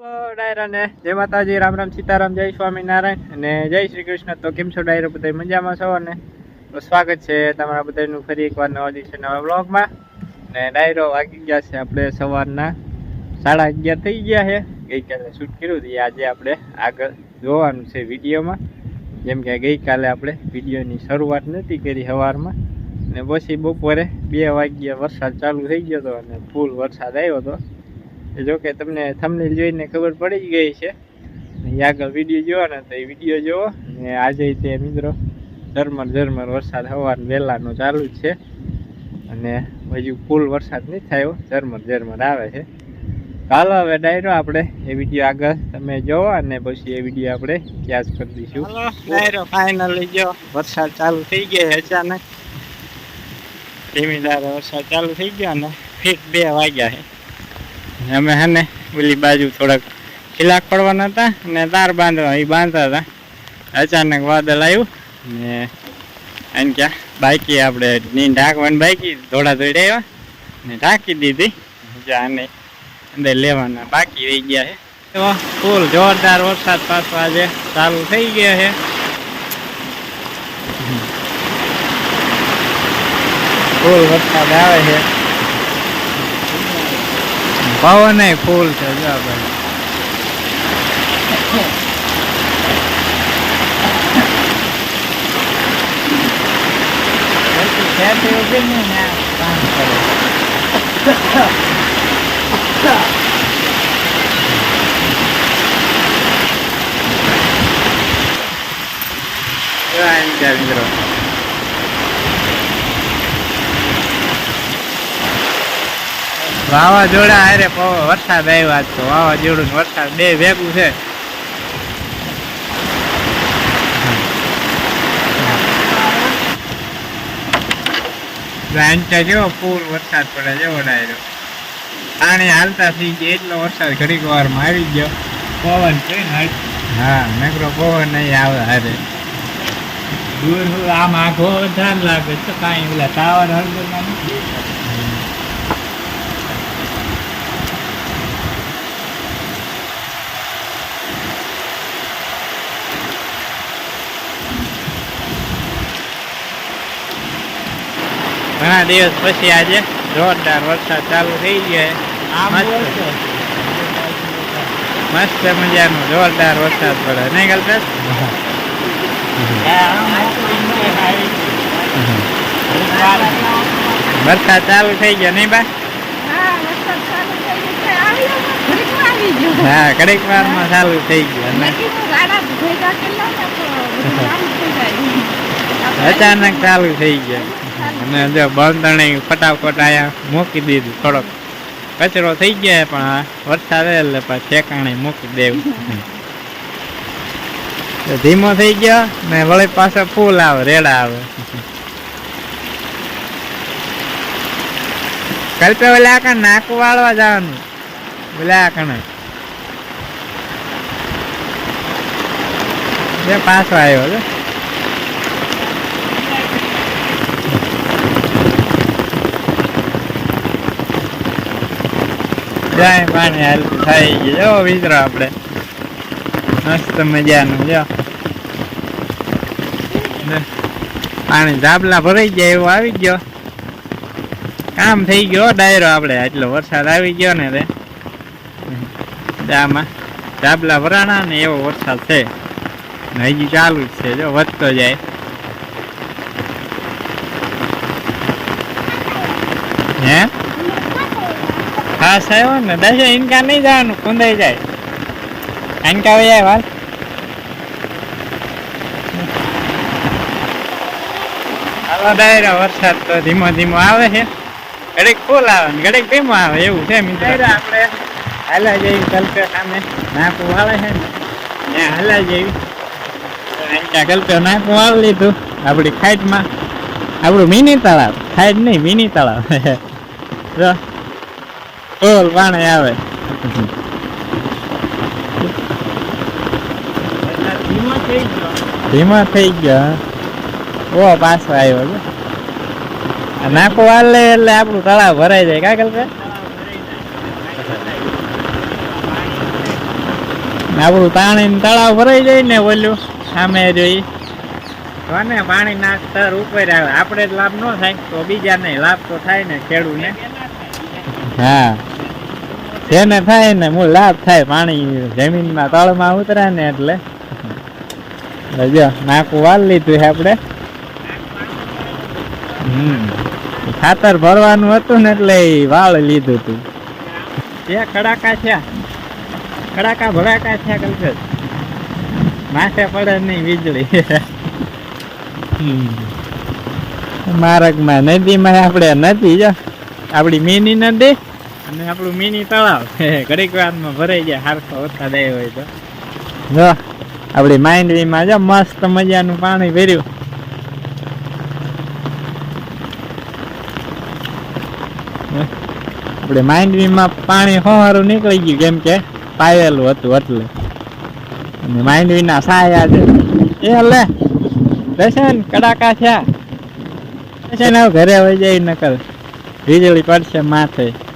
Hello ડાયરાને જય માતાજી, રામ રામ, સીતારામ, જય સ્વામિનારાયણ અને જય શ્રી કૃષ્ણ. તો કેમ છો ડાયરો? બધા મજામાં છો? ને તો સ્વાગત છે તમારા બધાનું ફરી એકવાર નવા દિવસે નવા બ્લોગમાં ને ડાયરો વાગી ગયા છે આપણે સવારના. સાડા અગિયાર થઈ ગયા છે. ગઈકાલે શૂટ કર્યું હતું. આજે આપણે આગળ જોવાનું છે વિડીયોમાં. જેમ કે ગઈકાલે આપણે વિડીયોની શરૂઆત નથી કરી સવારમાં. ને પછી બપોરે બે વાગ્યા વરસાદ ચાલુ થઈ ગયો હતો અને ફૂલ વરસાદ આવ્યો હતો. જો કે તમને થંબનેલ જોઈને ખબર પડી ગઈ છે. આગળ વીડિયો જોવો ને તો એ વીડિયો જોવો. ને આજે તે મિત્રો ઝરમર ઝરમર વરસાદ સવાર વહેલાનો ચાલુ જ છે. અને હજુ ફૂલ વરસાદ નહીં થયો ઝરમર ઝરમર આવે છે. ચાલો હવે ડાયરો આપણે એ વીડિયો આગળ તમે જોવો અને પછી એ વીડિયો આપણે ક્યાસ કરી દઈશું. ડાયરો ફાઇનલી જો, વરસાદ ચાલુ થઈ ગયો અચાનક. ધીમી વરસાદ ચાલુ થઈ ગયો અને ફીટ બે વાગ્યા છે. અમે હે ને ઓલી બાજુ થોડાક ખીલાક પડવાના હતા ને તાર બાંધવા એ બાંધતા હતા. અચાનક વાદળ આવ્યું ને એમ ક્યાં? બાઈકી આપણે ની ઢાંકવાની બાઈકી ધોળા ધોઈ આવ્યા ને ઢાંકી દીધી. આને અંદર લેવાના બાકી રહી ગયા છે. તો ફૂલ જોરદાર વરસાદ પાછો આજે ચાલુ થઈ ગયો છે. ફૂલ વરસાદ આવે છે. પવન ફૂલ છે જો ભાઈ. મિત્રો વાવાઝોડા પવ- વરસાદ આવ્યો તો. વાવાઝોડું વરસાદ બે ભેગું છે. રાંચા જેવો ફૂલ વરસાદ પડે જેવો ડાયરો પાણી હાલતા થઈ ગયા, એટલો વરસાદ ઘડીક વારમાં આવી ગયો. પવન છે હા મેઘરો પવન નહીં આવે હારે. દૂર આમ આખો ધ્યાન લાગે તો કાંઈ ઓલા ટાવર હળદરમાં ઘણા દિવસ પછી આજે જોરદાર વરસાદ ચાલુ થઈ ગયો આમ મસ્ત. બોલશો. મસ્ત મજાનો જોરદાર વરસાદ પડે. નહીં કલ્પેશ આમ કોઈ નહીં આવી. એકવાર વરસાદ ચાલુ થઈ ગયો નહીં બા? હા ઘડીક વારમાં ચાલુ થઈ ગયો અને અચાનક ચાલુ થઈ ગયો. અને જો બંધણી ફટાફટ આયા મૂકી દીધું. થોડોક કચરો થઈ ગયો પણ વરસાદ એટલે પણ ઠેકાણે મૂકી દેવું. ધીમો થઈ ગયો ને વળી પાછો ફૂલ આવે, રેડા આવે. કલ્પે ઓલા આખા નાકું વાળવા જવાનું. ઓલા આકણે પાછો આવ્યો છે. જાય પાણી હાલ થઈ ગયો જો વિચરો આપણે મસ્ત મજાનું, જો. પાણી ધાબલા ભરાઈ ગયા, એવો આવી ગયો. કામ થઈ ગયો ડાયરો આપણે. આટલો વરસાદ આવી ગયો ને રે. આમાં ધાબલા ભરાણા ને એવો વરસાદ છે. હજી ચાલુ જ છે, જો, વધતો જાય. હે? હા સાહેબ ને દસ ઇન્કા નહીં જવાનું કુંદાઈ જાય. ઇન્કા હોય જાય વાત હાલો ડાયરો વરસાદ તો ધીમો ધીમો આવે છે. ઘડીક ફૂલ આવે ને ઘડીક ધીમો આવે એવું છે મિત્રો. આપણે હાલા જેવી કલ્પે સામે નાખું વાળે છે ને. ત્યાં હાલા જેવી. ઇન્કા કલ્પે નાખું વાળી લીધું આપણી ખાઈટમાં. આપણું મિની તળાવ ખાઈટ નહીં મિની તળાવ. જો. ફૂલ પાણી આવે. ધીમો થઈ ગયો. ઓ, પાછો આવ્યો છે. આ નાકો વાળ લે એટલે આપણું તળાવ ભરાઈ જાય. કાગળ ને આપણું પાણી તળાવ ભરાઈ જાય ને બોલ્યું સામે જોઈ તો ને પાણીના સ્તર ઉપર આવે? આપણે જ લાભ ન થાય, તો બીજાને લાભ તો થાય ને ખેડૂને હા. જેને થાય ને મૂળ લાભ થાય પાણી જમીનમાં તળમાં ઉતરે ને એટલે. જો નાકું વાળ લીધું છે આપણે. હમ. ખાતર ભરવાનું હતું ને એટલે વાળ લીધું હતું એ કડાકા છે કડાકા ભડાકા છે કલ્પે માથે પડે નહીં વીજળી. માર્ગમાં નદીમાં આપણે નદી જો આપણી મીની નદી. અને આપણું મિની તળાવ ઘડીક વારમાં ભરાઈ જાય હારખો વરસાદ આવ્યો હોય તો. જો, આપણી માંડવીમાં જો મસ્ત મજાનું પાણી ભર્યું. આપણે માંડવીમાં પાણી હોવારું નીકળી ગયું, કેમ કે પાયેલું હતું એટલે. અને માંડવીના સાયા છે. એ લે, દર્શન, કડાકા થયા દર્શન ઘરે વહી જાય નકર. વીજળી પડશે માથે.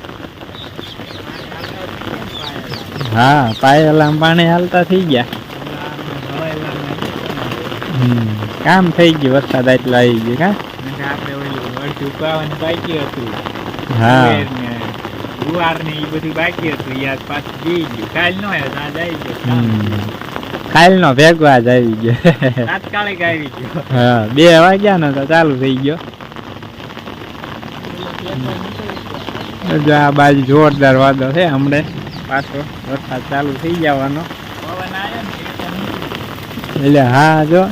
હા પાયેલા પાણી હાલતા થઈ ગયા. કામ થઈ ગયું વરસાદ આટલો આવી ગયો કા? આપણે ઓલું અડધું ઉપાવવાનું બાકી હતું. હા. ગુવાર ને એ બધું બાકી હતું. યાદ પાછું જઈ ગયું. કાલ નો આવ્યો આજ આવી ગયો. હમ. નો ભેગો આજ આવી ગયો. તાત્કાલિક આવી ગયો. હા બે વાગ્યા ને તો ચાલુ થઈ ગયો. જો આ બાજુ જોરદાર વાદળ છે હમણે. પાછો વરસાદ ચાલુ થઈ જવાનો. એટલે હા જો.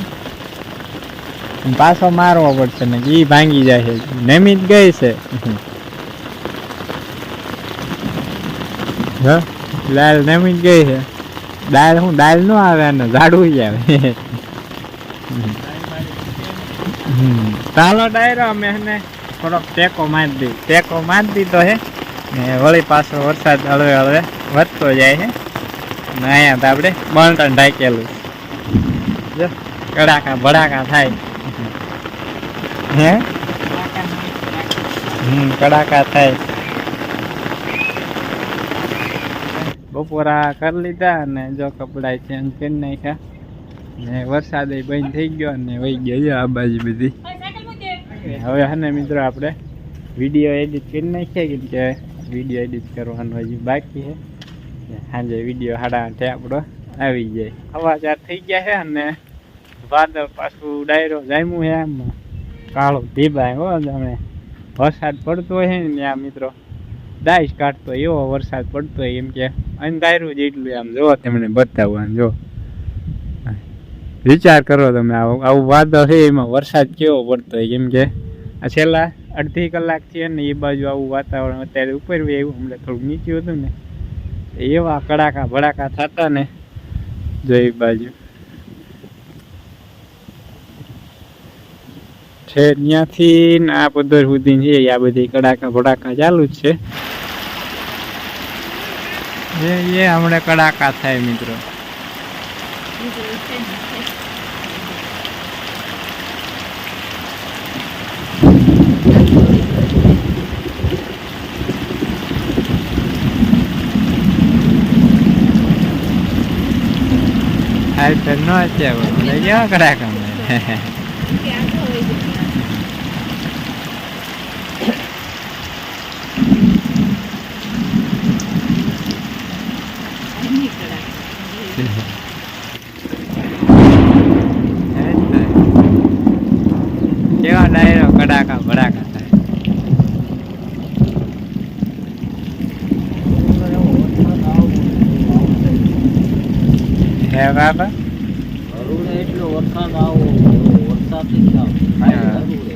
પાછો મારવો પડશે ને ઈ ભાંગી જાય છે. નમી જ ગઈ છે. દાલ જ ગઈ છે. દાલ હું દાલ નો આવે ને ઝાડવું જ આવે. ચાલો ડાયરો અમે એને થોડોક ટેકો મારી દીધો ટેકો મારી દીધો હે ને વળી પાછો વરસાદ હળવે હળવે. વધતો જાય છે. ને અહીંયા તો આપણે બળતણ ઢાંકેલું. જો કડાકા ભડાકા થાય. હે? હમ કડાકા થાય. બપોરા કરી લીધા અને જો કપડા ચેન્જ કરી નાખ્યા. ને વરસાદ બંધ થઈ ગયો અને વહી ગયો આ બાજુ બધી. હવે હે ને મિત્રો આપણે વીડિયો એડિટ કરી નાખીએ કેમ કે વીડિયો એડિટ કરવાનું હજી બાકી છે. સાંજે વીડિયો સાડા આઠે આપણો આવી જાય. સમાચાર થઈ ગયા છે અને વાદળ પાછું ડાયરો જામ્યું છે આમ. કાળો ધીબાય હો તમે વરસાદ પડતો હોય ને ત્યાં મિત્રો. દાઈશ કાઢતો એવો વરસાદ પડતો એમ કે. અંધારું જેટલું આમ જો તમને બતાવવાનું, જો. વિચાર કરો તમે આવું આવું વાદળ છે એમાં વરસાદ કેવો પડતો હોય કેમ કે આ છેલ્લા અડધી કલાકથી ને એ બાજુ આવું વાતાવરણ અત્યારે ઉપર એવું હમણાં થોડુંક નીચું હતું ને. એવા કડાકા ભડાકા થતા ને જોઈ બાજુ. છે ત્યાંથી ને આ પદર સુધી છે આ બધી કડાકા ભડાકા ચાલુ જ છે. એ હમણાં કડાકા થાય મિત્રો. આ તો નો છે હવે કેવા કડાકા મારે કેવા ડાયરો કડાકા ભડાકા થાય હે બાબા હરુણે એટલો વરસાદ આવો વરસાદ નથી આવતો ખાલી હા. હરુણે.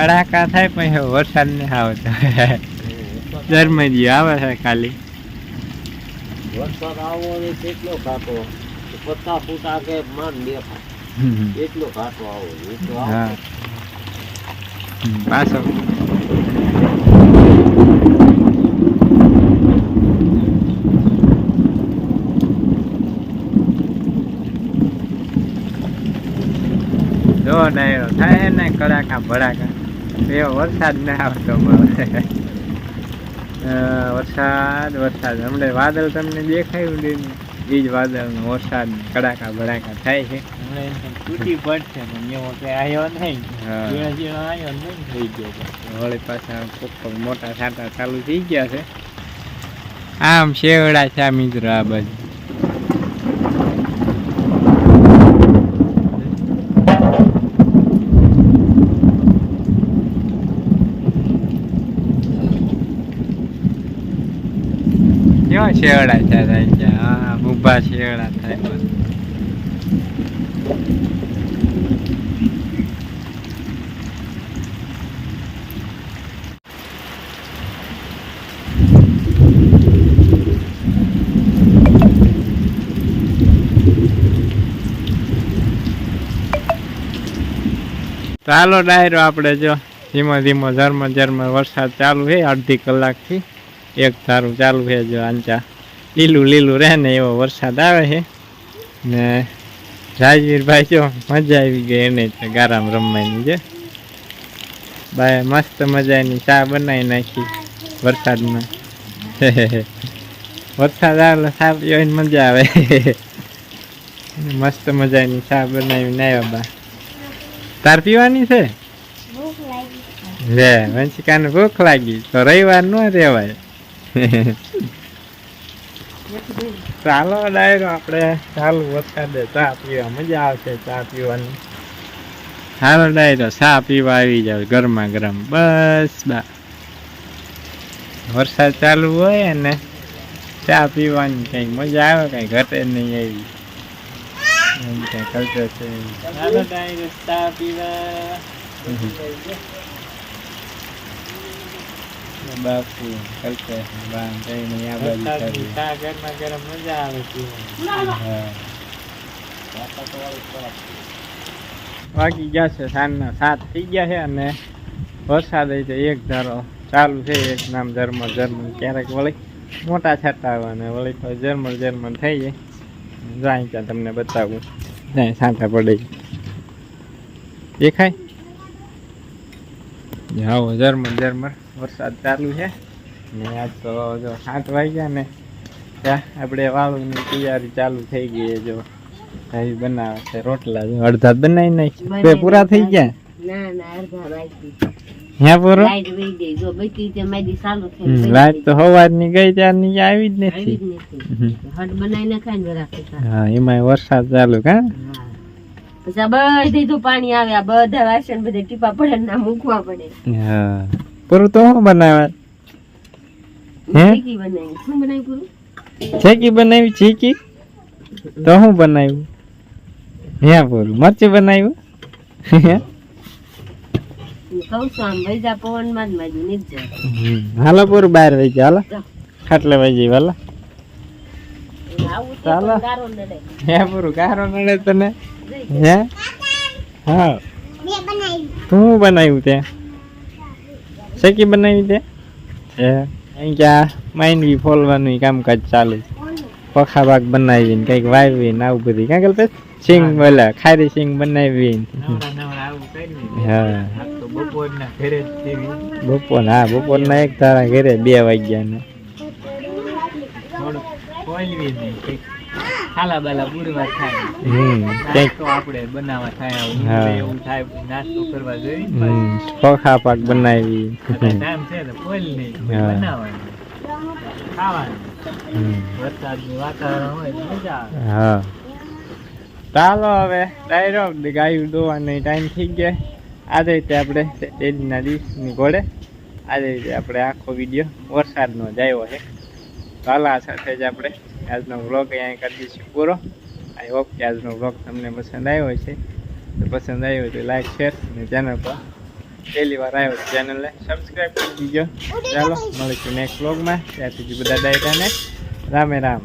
કડાકા થાય પછી વરસાદ નહીં આવતો. જર્મની આવે છે ખાલી. વરસાદ આવો ને કેટલો ઘાટો. પચાસ ફૂટ આગે માન દેખાય એટલો ઘાટો આવો એટલો આવો પાછો. જો ડાયરો થાય ને કડાકા ભડાકા. એવો વરસાદ ના આવતો વરસાદ વરસાદ. હમણાં વાદળ તમને દેખાયું એ જ વાદળ ને વરસાદ કડાકા ભડાકા થાય છે. તૂટી પડશે પણ એવો કઈ આવ્યો નહીં. ઝીણા ઝીણા આવ્યો નહીં થઈ ગયો. વળી પાછા કોક મોટા છાંટા ચાલુ થઈ ગયા છે. આમ શેવડા છે આ મિત્રો આ બાજુ. કેવા શેવડા છે હા શેવડા થાય. ચાલો ડાયરો આપણે જો, ધીમો ધીમો, ઝરમર ઝરમર વરસાદ ચાલુ છે, અડધી કલાકથી. એક ધારું ચાલુ છે જો આંચા. લીલું લીલું રહે ને એવો વરસાદ આવે છે. ને રાજવીરભાઈ જો મજા આવી ગઈ એને ગારામ રમવાની છે. બાય મસ્ત મજાની ચા બનાવી નાખી વરસાદમાં. વરસાદ આવે ચા પીવાની મજા આવે. મસ્ત મજાની ચા બનાવીને આવ્યા બા. તાર પીવાની છે? લે વંશિકાને ભૂખ લાગી. તો રવિવાર નો રેવાય ચાલો ડાયરો આપણે ચાલુ વરસાદે ચા પીવા મજા આવશે ચા પીવાની ચાલો ડાયરો ચા પીવા આવી જાવ ગરમા ગરમ બસ બા વરસાદ ચાલુ હોય ને ચા પીવાની કંઈક મજા આવે કઈ ઘટે નહીં એવી એમ કઈ કલ્ચર છે ચાલો ડાયરો ચા પીવા બાપુ વાગી ગયા છે સાંજના સાત થઈ ગયા છે અને વરસાદ તો એક ધારો ચાલુ છે, એક નામ જર્મન જર્મન ક્યારેક વળી મોટા છાટા આવે વળી તો જર્મન જર્મન થઈ જાય. જાય ત્યાં તમને બતાવું. જાય સાંઠા પડે દેખાય? જાઓ જર્મન ઝરમર વરસાદ ચાલુ છે. ને આજ તો જો સાત વાગ્યા ને ત્યાં આપણે વાળુની તૈયારી ચાલુ થઈ ગઈ છે જો. ભાઈ બનાવે છે રોટલા અડધા બનાવી નાખી પૂરા થઈ ગયા? ના ના અડધા બાકી. હે પૂરો? લાઈટ વહી ગઈ. જો બચી તે મારી ચાલુ થઈ લાઈટ તો સવારની ગઈ ત્યારની આવી જ નથી. હટ ને રાખે હા એમાં વરસાદ ચાલુ કા પછી બધે તો પાણી આવે આ બધા વાસણ બધે ટીપા પડે ના મૂકવા પડે. હા. પૂરું તો શું બનાવે? હે? ચીકી બનાવી. ચીકી તો શું બનાવ્યું? હે પૂરું મરચું બનાવ્યું? જાય. હાલો પૂરું બહાર વહી ગયા હાલો. ખાટલે વહી હાલો ચાલો. હે પૂરું કારો નડે તને? હે? હા. તું શું બનાવ્યું તે? શેકી બનાવી દે અહીં ક્યાં? બી ફોલવાનું કામકાજ ચાલુ પખા ભાગ બનાવીને કંઈક વાવી ને આવું બધું. ક્યાં ગલપે સિંગ ઓલા ખારી સિંગ બનાવી નવરા નવરા આવું કરી હા. બપોર હા બપોરના એક તારા ઘરે બે વાગ્યા ને ખાલા બાલા પૂરવા થાય. હમ આપણે બનાવવા થાય એવું થાય નાસ્તો કરવા જોઈએ ને પાક બનાવી. ટાઈમ છે તો કોઈલ નહીં બનાવવાનું. ખાવાનું. વરસાદનું વાતાવરણ હોય મજા આવે. હા. ચાલો હવે ડાયરો ગાયું દોવાનો ટાઈમ થઈ ગયા. આજે રીતે આપણે ડેલીના દિવસની ઘોડે આજે રીતે આપણે આખો વીડિયો વરસાદનો જ આવ્યો છે. તો સાથે જ આપણે આજનો વ્લોગ અહીંયા કરી દઈશું. પૂરો આઈ હોપ કે આજનો વ્લોગ તમને પસંદ આવ્યો છે તો પસંદ આવ્યો હોય તો લાઈક શેર અને ચેનલ પર પહેલી વાર આવ્યો ચેનલને સબસ્ક્રાઈબ કરી દીજો. ચાલો, મળીશું નેક્સ્ટ વ્લોગમાં ત્યાં સુધી બધા ડાયટાને રામે રામ.